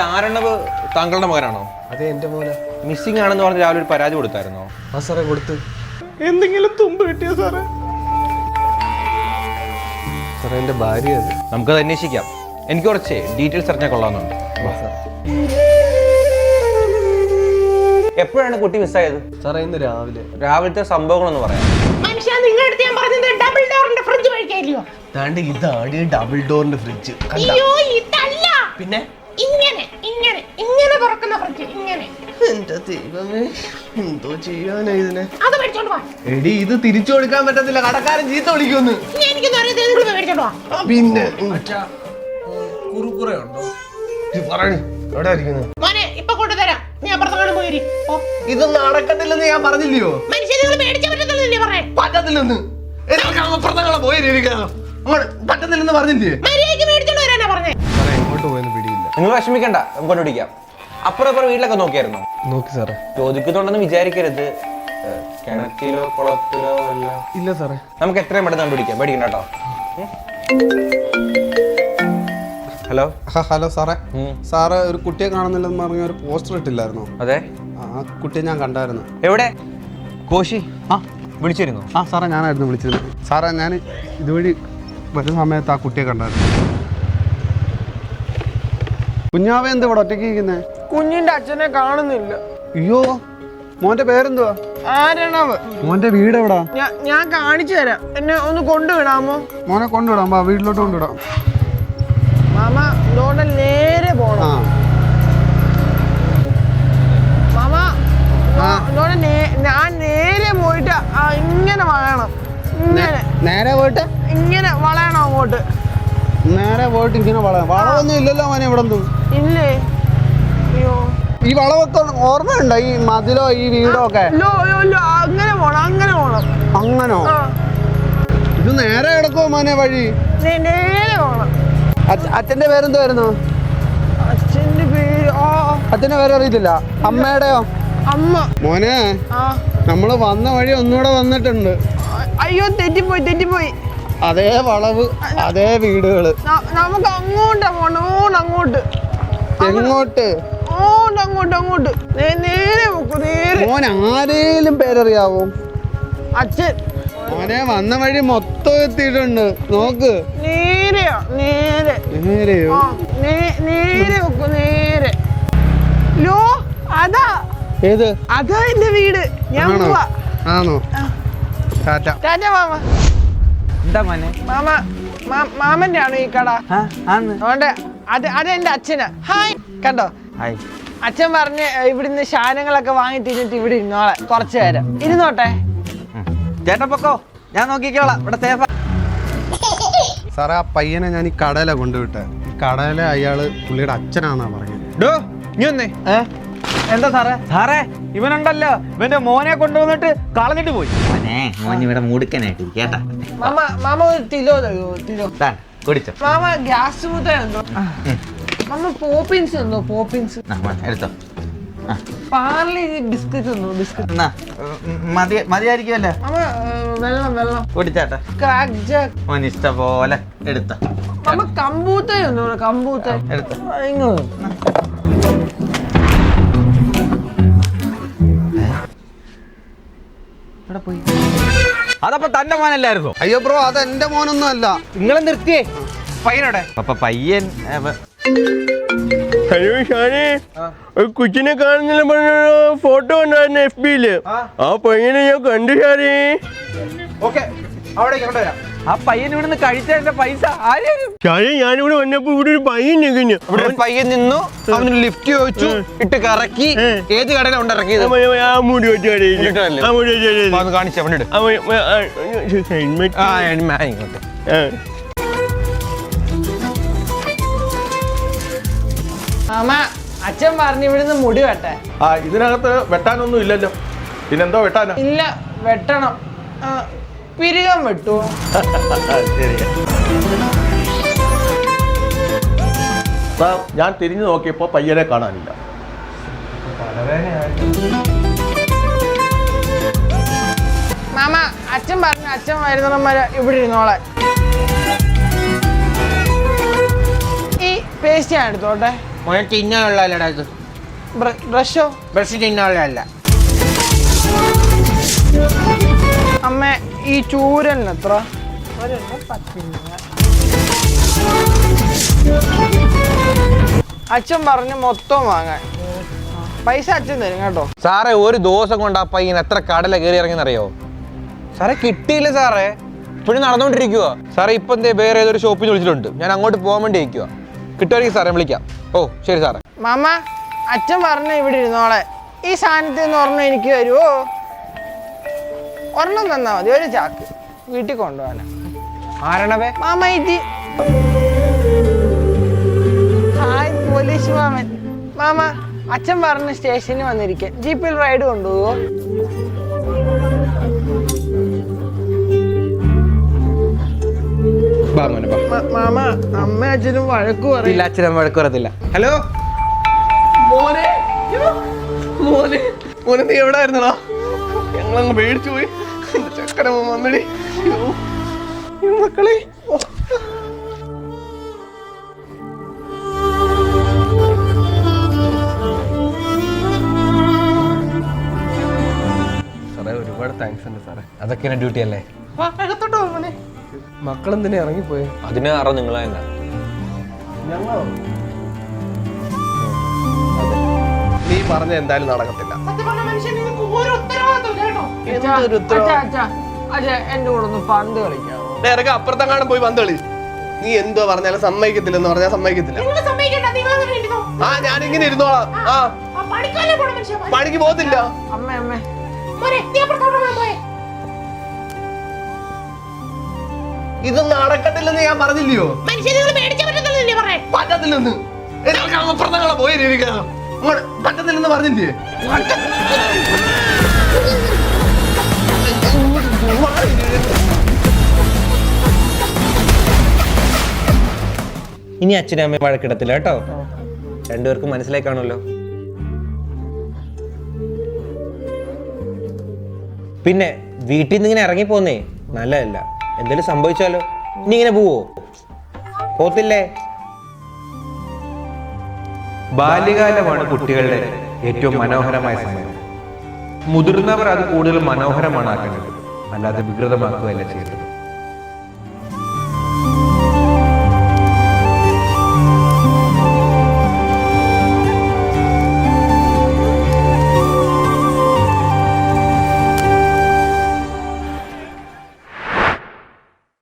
ആരണവ് താങ്കളുടെ മകനാണോ? അതെ എന്റെ മോനെ. മിസ്സിംഗ് ആണെന്ന് പറഞ്ഞ് രാവിലെ ഒരു പരാതി കൊടുത്തായിരുന്നോ? ആ സാറേ കൊടുത്ത്. എന്തെങ്കിലും തുമ്പ് കിട്ടിയോ സാറേ? സാറേ എന്റെ ഭാര്യ അത്. നമുക്കത് അന്വേഷിക്കാം. എനിക്ക് കുറച്ച് ഡീറ്റെയിൽസ് അറിഞ്ഞാൽ കൊള്ളാമെന്നുണ്ട്. എപ്പോഴാണ് കുട്ടി മിസ്സായത്? സാറേ ഇന്ന് രാവിലെ. രാവിലത്തെ സംഭവങ്ങളൊന്ന് പറയാം. മനുഷ്യ നിങ്ങളുടെ അടുത്ത് ഞാൻ പറഞ്ഞത് ഡബിൾ ഡോറിന്റെ ഫ്രിഡ്ജ് മേടിക്കാനില്ലയോ താണ്ട് ഇതാണ് ഡബിൾ ഡോറിന്റെ ഫ്രിഡ്ജ് അയ്യോ ഇതല്ല. പിന്നെ? തുറക്കുന്ന ഫ്രിഡ്ജ് ഇങ്ങനെ. എന്റെ ദൈവമേ എന്തോ ചെയ്യാനാ ഇതിനെ? അത് മേടിച്ചോണ്ട് എടി ഇത് തിരിച്ചു കൊടുക്കാൻ പറ്റത്തില്ല. കടക്കാരൻ ചീത്ത വിളിക്കുന്നു ഇനി എനിക്കൊന്നും അറിയാതെ നിങ്ങൾ പോയി മേടിച്ചോണ്ട് വാ. ആ, പിന്നെ. കുറുക്കുറ ഉണ്ടോ ഇത് പറയ്. എവിടെ ഇരിക്കുന്നു? മോനെ ഇപ്പൊ കൊണ്ടുതരാം. നീ അപ്പുറത്തങ്ങാണ്ട് പോയി ഇരി. ഓ ഇത് നടക്കത്തില്ലെന്ന് ഞാൻ പറഞ്ഞില്ലയോ? മനുഷ്യ നിങ്ങൾ മേടിച്ച പറ്റത്തില്ലേ പറയാൻ പറ്റത്തില്ലെന്ന്. അപ്പുറത്തങ്ങളെ അങ്ങോട്ട് പറ്റത്തില്ലെന്ന് പറഞ്ഞില്ലേ? മര്യാദയ്ക്ക് മേടിച്ചോണ്ട് വരാനാ പറഞ്ഞേ. സാറേ എങ്ങോട്ട് പോയെന്ന് പിടിയില്ല. നിങ്ങൾ വിഷമിക്കണ്ട നമുക്ക് കണ്ടുപിടിക്കാം അപ്പുറം അപ്പുറം വീട്ടിലൊക്കെ നോക്കിയായിരുന്നു? നോക്കി സാറേ. ചോദിക്കുന്നുണ്ടെന്ന് വിചാരിക്കരുത്. കിണറ്റിലോ കുളത്തിലോ അല്ല ഇല്ല സാറേ. നമുക്ക് എത്രയും പെട്ടെന്ന് കണ്ടുപിടിക്കാം. പേടിക്കണ്ട കേട്ടോ. ഹലോ? ഹലോ സാറേ. സാറ് ഒരു കുട്ടിയെ കാണുന്നില്ലെന്ന് പറഞ്ഞ ഒരു പോസ്റ്റർ ഇട്ടില്ലായിരുന്നു? അതെ. ആ കുട്ടിയെ ഞാൻ കണ്ടായിരുന്നു. എവിടെ? കോശി? ആ. വിളിച്ചിരുന്നു? ആ സാറേ ഞാനായിരുന്നു വിളിച്ചിരുന്നു സാറേ ഞാൻ ഇതുവഴി വരുന്ന സമയത്ത് ആ കുട്ടിയെ കണ്ടായിരുന്നു. കുഞ്ഞാവ എന്ത് ഇവിടെ ഒറ്റയ്ക്ക് ഇരിക്കുന്നേ? കുഞ്ഞിന്റെ അച്ഛനെ കാണുന്നില്ല. അയ്യോ മോന്റെ പേരെന്തുവാ? ആരണവ് മോന്റെ വീട് എവിടാ ഞാൻ കാണിച്ചു തരാം. എന്നെ ഒന്ന് കൊണ്ടുവിടാമോ? മോനെ കൊണ്ടുവിടാം വാ വീട്ടിലോട്ട് കൊണ്ടുവിടാം. മാമ ഇതോടെ നേരെ പോണം. മാമ ഇതോടെ ഞാൻ നേരെ പോയിട്ട് ഇങ്ങനെ വളയണം. ഇങ്ങനെ. നേരെ പോയിട്ട്? ഇങ്ങനെ വളയണം അങ്ങോട്ട്. നേരെ പോയിട്ട് ഇങ്ങനെ വള വളവൊന്നും ഇല്ലല്ലോ മോനെ ഇവിടെ ഇല്ലേ? ഈ വളവൊക്കെ ഓർമ്മയുണ്ടോ? ഈ മതിലോ ഈ വീടോ ഒക്കെ അങ്ങനെ പോണം അങ്ങനെ പോണം. അങ്ങനോ? ഇത് നേരെ കിടക്കോ മോനെ വഴി? നേരെ പോണം. അച്ഛ- അച്ഛന്റെ പേരെന്തുവായിരുന്നു? അച്ഛന്റെ പേര് അച്ഛന്റെ പേര് അറിയത്തില്ല. അമ്മയുടെയോ? അമ്മ. മോനെ നമ്മൾ വന്ന വഴി ഒന്നുകൂടെ വന്നിട്ടുണ്ട്. അയ്യോ തെറ്റിപ്പോയി തെറ്റിപ്പോയി. അതേ വളവ് അതേ വീടുകൾ. നമുക്ക് അങ്ങോട്ടാ പോണോ അങ്ങോട്ട്. എങ്ങോട്ട്? അങ്ങോട്ട് അങ്ങോട്ട് നേ- നേരെ പോക്കു നേരെ. മോൻ ആരേലും പേരറിയാവോ? അച്ഛൻ. മോനെ വന്ന വഴി മൊത്തം എത്തിയിട്ടുണ്ട്. നോക്ക്. നേരെയോ നേരെ. നേരെയോ? ആ നേ- നേരെ വെക്കു നേരെ. ലോ അതാ. ഏത്? അതാ എന്റെ വീട്. ഞാൻ ആണോ? പോവാ. ആണോ? ടാറ്റ. ടാറ്റ മാമ. എന്താ മോനെ? മാമ മാ- മാമന്റെ ആണോ ഈ കട? ആ ആന്ന്. അതുകൊണ്ട് അത് അത് എന്റെ അച്ഛനാ. ഹായ്. കണ്ടോ? ഹായ്. അച്ഛൻ പറഞ്ഞ് ഇവിടുന്ന് സാധനങ്ങളൊക്കെ വാങ്ങി തിന്നിട്ട് ഇവിടെ ഇരുന്നോളെ. കുറച്ചു നേരം. ഇരുന്നോട്ടെ? ചേട്ടാ പൊക്കോ? ഞാൻ നോക്കിക്കോളാം. ഇവിടെ സേഫ. സാറേ ആ പയ്യനെ ഞാൻ ഈ കടയില കൊണ്ടുവിട്ടെ. ഈ കടയിലെ അയാൾ പുള്ളിയുടെ അച്ഛനാന്നാ പറഞ്ഞത് ഡോ നീ വന്നേ. എന്താ സാറേ? സാറേ ഇവനുണ്ടല്ലോ. ഇവന്റെ മോനെ കൊണ്ടുവന്നിട്ട് കളഞ്ഞിട്ട് പോയി. മോനെ മോൻ ഇവിടെ മൂടുക്കനായിട്ട് കേട്ടാ. മാമ മാമ ഒരു തിലോ തിലോ കുടിച്ചോ. മാമ ഗ്യാസ് മുത്ത മാമ പോപ്പിൻസ് എന്തോ പോപ്പിൻസ്? എടുത്തോ. പാർലി ബിസ്ക്കറ്റ് എന്തോ ബിസ്ക്കറ്റ്? മതി മതിയായിരിക്കുമല്ലേ? മാമ വെള്ളം വെള്ളം. കുടിച്ചാട്ടെ. ക്രാക്ക് ജാക്ക് ഓൻ ഇഷ്ടം പോലെ എടുത്തോ. മാമ കമ്പൂത്ത എന്തോ കമ്പൂത്ത എടുത്ത ഇങ്ങോട്ട് അതപ്പോ തന്റെ മോനല്ലായിരുന്നു? അയ്യോ ബ്രോ അത് എന്റെ മോനൊന്നും അല്ല നിങ്ങളെ നിർത്തിയേ. പയ്യനോടെ? അപ്പൊ പയ്യൻ ഹലോ ഷാനെ ഒരു കുച്ചിനെ കാണുന്നില്ല പറഞ്ഞ ഫോട്ടോ ഉണ്ടായിരുന്നു എഫ് ബിയിൽ ആ പയ്യനെ ഞാൻ കണ്ടു ഷാനെ ഓക്കെ അവിടേക്ക് കൊണ്ടുവരാം ആ പയ്യൻ ഇവിടുന്ന് കഴിച്ചതിന്റെ പൈസ ആരും ഷാനെ ഞാനിവിടെ വന്നപ്പോ ഇവിടെ ഒരു പയ്യൻ നിൽക്കുന്നു ഇവിടെ ഒരു പയ്യൻ നിന്നു അവന് ലിഫ്റ്റ് ചോദിച്ചു ഇട്ട് കറക്കി ഏത് കടയിലാണ് കൊണ്ടിറക്കിയത് ആ മുടി വെച്ച കടയിൽ ഇട്ടിട്ടല്ലേ? ആ മുടി വെച്ച കടയിൽ ഒന്ന് കാണിച്ചു അവനിട് ആ, ഹെൽമെറ്റ് അച്ഛൻ പറഞ്ഞു ഇവിടുന്ന് മുടി വെട്ടെ. ആ ഇതിനകത്ത് വെട്ടാനൊന്നും ഇല്ലല്ലോ. പിന്നെന്തോ വെട്ടാനോ? ഇല്ല വെട്ടണം. ആ, പിരികം വെട്ടുവോ ഞാൻ തിരിഞ്ഞു നോക്കിയപ്പോ പയ്യനെ കാണാനില്ല. മാമ അച്ഛൻ പറഞ്ഞു അച്ഛൻ വരുന്നവന്മാര് വരെ ഇവിടെ ഇരുന്നോളെ. ഈ പേസ്റ്റ് ഞാൻ എടുത്തോട്ടെ. മോനെ തിന്നാനുള്ളതല്ലടാ ഇത്. ബ്രഷോ? ബ്രഷ് തിന്നാനുള്ളതല്ല. അമ്മ ഈ ചൂരലിന് എത്ര അച്ഛൻ പറഞ്ഞു മൊത്തം വാങ്ങാൻ. പൈസ അച്ഛൻ തരും കേട്ടോ. സാറേ ഒരു ദിവസം കൊണ്ട് ആ പയ്യൻ എത്ര കടല കയറി ഇറങ്ങിയെന്നറിയോ? സാറേ കിട്ടിയില്ല സാറേ. ഇപ്പോഴും നടന്നുകൊണ്ടിരിക്കുക സാറേ ഇപ്പൊ എന്തേ വേറെ ഏതൊരു ഷോപ്പിൽ വിളിച്ചിട്ടുണ്ട്. ഞാൻ അങ്ങോട്ട് പോകാൻ വേണ്ടി ഇരിക്കുക കിട്ടുമായിരിക്കും സാറേ വിളിക്കാം. ഓ ശരി സാറേ. മാമ അച്ഛൻ പറഞ്ഞു ഇവിടെ ഇരുന്നോളെ. ഈ സാധനത്തിൽ നിന്ന് ഒരെണ്ണം എനിക്ക് തരുമോ ഒരെണ്ണം തന്നാ മതി ഒരു ചാക്ക്. വീട്ടിൽ കൊണ്ടുപോകാനാ. ആരണവേ. മാമ ഇതി. ഹായ് പോലീസ് മാമൻ. മാമ അച്ഛൻ പറഞ്ഞ സ്റ്റേഷനിൽ വന്നിരിക്കാൻ. ജീപ്പിൽ റൈഡ് കൊണ്ടുപോകോ ബാ. മോനെ ബാ മാമ അമ്മ അച്ഛനും വഴക്ക് പറയില്ല അച്ഛനും വഴക്ക് പറയത്തില്ല. ഹലോ? മോനെ മോനെ. മോനെ നീ എവിടെ ആയിരുന്നടാ ഞങ്ങളങ്ങ് പേടിച്ചു പോയി. ചക്കര വന്നടി. മക്കളെ. സാറേ ഒരുപാട് താങ്ക്സ് ഉണ്ട് സാറേ. അതൊക്കെയാണ് ഡ്യൂട്ടി അല്ലേ? മക്കളെന്തിനാ ഇറങ്ങിപ്പോയെ? അതിനെ അറ നിങ്ങളെ ഞങ്ങളോ? നീ പറഞ്ഞ എന്തായാലും നടക്കത്തില്ല. എന്തൊരു ഉത്തരവാദിത്വം? എന്റെ കൂടെ ഒന്ന് പന്ത് കളിക്കാവോ? നേരൊക്കെ അപ്പുറത്തെങ്ങാനും പോയി പന്ത് കളി. നീ എന്തോ പറഞ്ഞാലും സമ്മതിക്കത്തില്ലെന്ന് പറഞ്ഞാൽ സമ്മതിക്കത്തില്ല. ആ ഞാൻ ഇങ്ങനെ ഇരുന്നോളാം. ആ പണിക്ക് പോകത്തില്ല. അമ്മേ അമ്മ. ഇത് നടക്കത്തില്ലെന്ന് ഞാൻ പറഞ്ഞില്ലയോ? പോയി പറ്റത്തില്ലെന്ന് പറഞ്ഞില്ലേ? ഇനി അച്ഛനും അമ്മയും വഴക്കിടത്തില്ല കേട്ടോ. രണ്ടുപേർക്കും മനസ്സിലായി കാണുമല്ലോ പിന്നെ വീട്ടിൽ നിന്ന് ഇങ്ങനെ ഇറങ്ങി പോന്നേ നല്ലതല്ല. എന്തെങ്കിലും സംഭവിച്ചാലോ? ഇനി ഇങ്ങനെ പോവോ? പോത്തില്ലേ? ബാല്യകാലമാണ് കുട്ടികളുടെ ഏറ്റവും മനോഹരമായ സമയം. മുതിർന്നവർ അത് കൂടുതൽ മനോഹരമാണ് ആക്കേണ്ടത്. അല്ലാതെ വികൃതമാക്കുകയല്ല ചെയ്യേണ്ടത്.